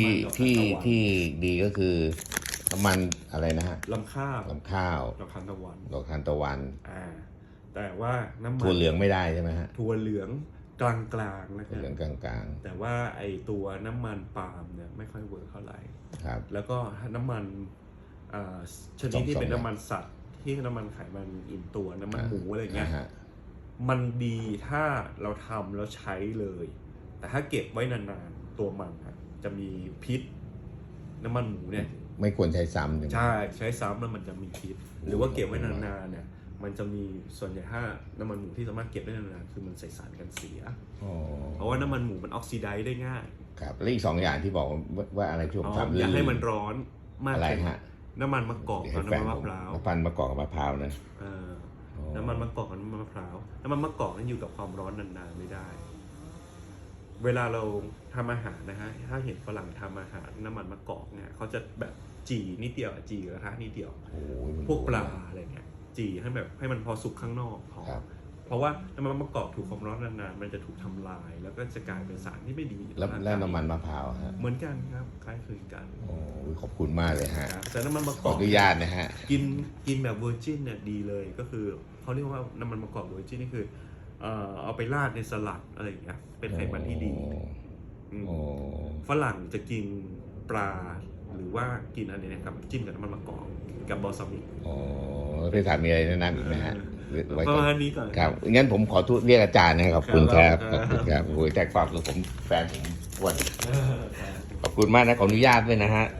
ที่ดอกทานที่ตะวันที่ดีก็คือน้ำมันอะไรนะฮะลำข้าวลำข้าวดอกทานตะวันดอกทานตะวันอ่าแต่ว่าน้ำมันถั่วเหลืองไม่ได้ใช่ไหมฮะถั่วเหลืองกลางๆนะคถั่วรับเหลืองกลางแต่ว่าไอตัวน้ำมันปาล์มเนี่ยไม่ค่อยเวิร์คเท่าไหร่ๆครับ แล้วก็น้ำมันอ่าชนิดที่สองๆเป็นอย่างน้ำมันสัตว์ที่น้ำมันไขมันอิ่มตัวน้ำมันอ่าหมูอะไรเงี้ยอ่าฮะมันดีถ้าเราทำแล้วใช้เลย แต่ถ้าเก็บไว้นานๆตัวมันอะ จะมีพิษ น้ำมันหมูเนี่ย ไม่ควรใช้ซ้ำใช่ไหม ใช่ใช้ซ้ำแล้วมันจะมีพิษ หรือว่าเก็บไว้นานๆเนี่ย มันจะมีส่วนใหญ่ถ้าน้ำมันหมูที่สามารถเก็บได้นานๆคือมันใส่สารกันเสีย อ๋อเพราะว่าน้ำมันหมูมันออกซิไดซ์ได้ง่ายครับแล้วอีกสองอย่างที่บอกว่าว่าอะไรที่ผมอ๋อทำอย่าให้ลื่มันร้อนมากอะไรเกินฮะน้ำมันมะกอกให้กับแฟน้ำมันผมมะพร้าวน้ำปันมะกอกกับมะพร้าวนะเอออ๋อน้ำมันมะกอกกับน้ำมันมะพร้าวน้ำมันมะกอกนั้นอยู่กับความร้อนนานๆไม่ได้ เวลาเราทำอาหารนะฮะ ถ้าเห็นฝรั่งทำอาหารน้ำมันมะกอกเนี่ยเขาจะแบบจีนิดเดียวอะจีกระทะนิดเดียวโอ้ยมันพวกปลาอะไรเงี้ยจีให้แบบให้มันพอสุกข้างนอกพอครับเพราะว่าน้ำมันมะกอกถูกความร้อนนานๆมันจะถูกทำลาย แล้วก็จะกลายเป็นสารที่ไม่ดีแล้วต่อร่างกายแล้วน้ำมันมะพร้าวฮะเหมือนกันครับคล้ายคลึงกันโอ้ยขอบคุณมากเลยฮะครับแต่น้ำมันมะขกออกอนุญาตนะฮะกินกินแบบเวอร์จินเนี่ยดีเลยก็คือเขาเรียกว่าน้ำมันมะกอกเวอร์จินนี่คือ เอ่อเอาไปราดในสลัดอะไรอย่างเงี้ยเป็นไขมันที่ดีอืมโอ้ฝรั่งจะกินปลาหรือว่ากินอะไรเนะครับจิ้มกับน้ำมันมะกอกกับบอลซามิกโอ้พี่ถามมีอะไรแนะนำอีกไหมฮะหรือไว้ประก่อนมาณนี้ก่อนครับงั้นผมขอทุเรียกอาจารย์นะครับขอบคุณครับคขรัอบบคุณครับโอ้ยแจกฝากคือผมแฟนผมอ้วนเออขอบคุณมากนะขออนุญาตด้วยนะฮะครับ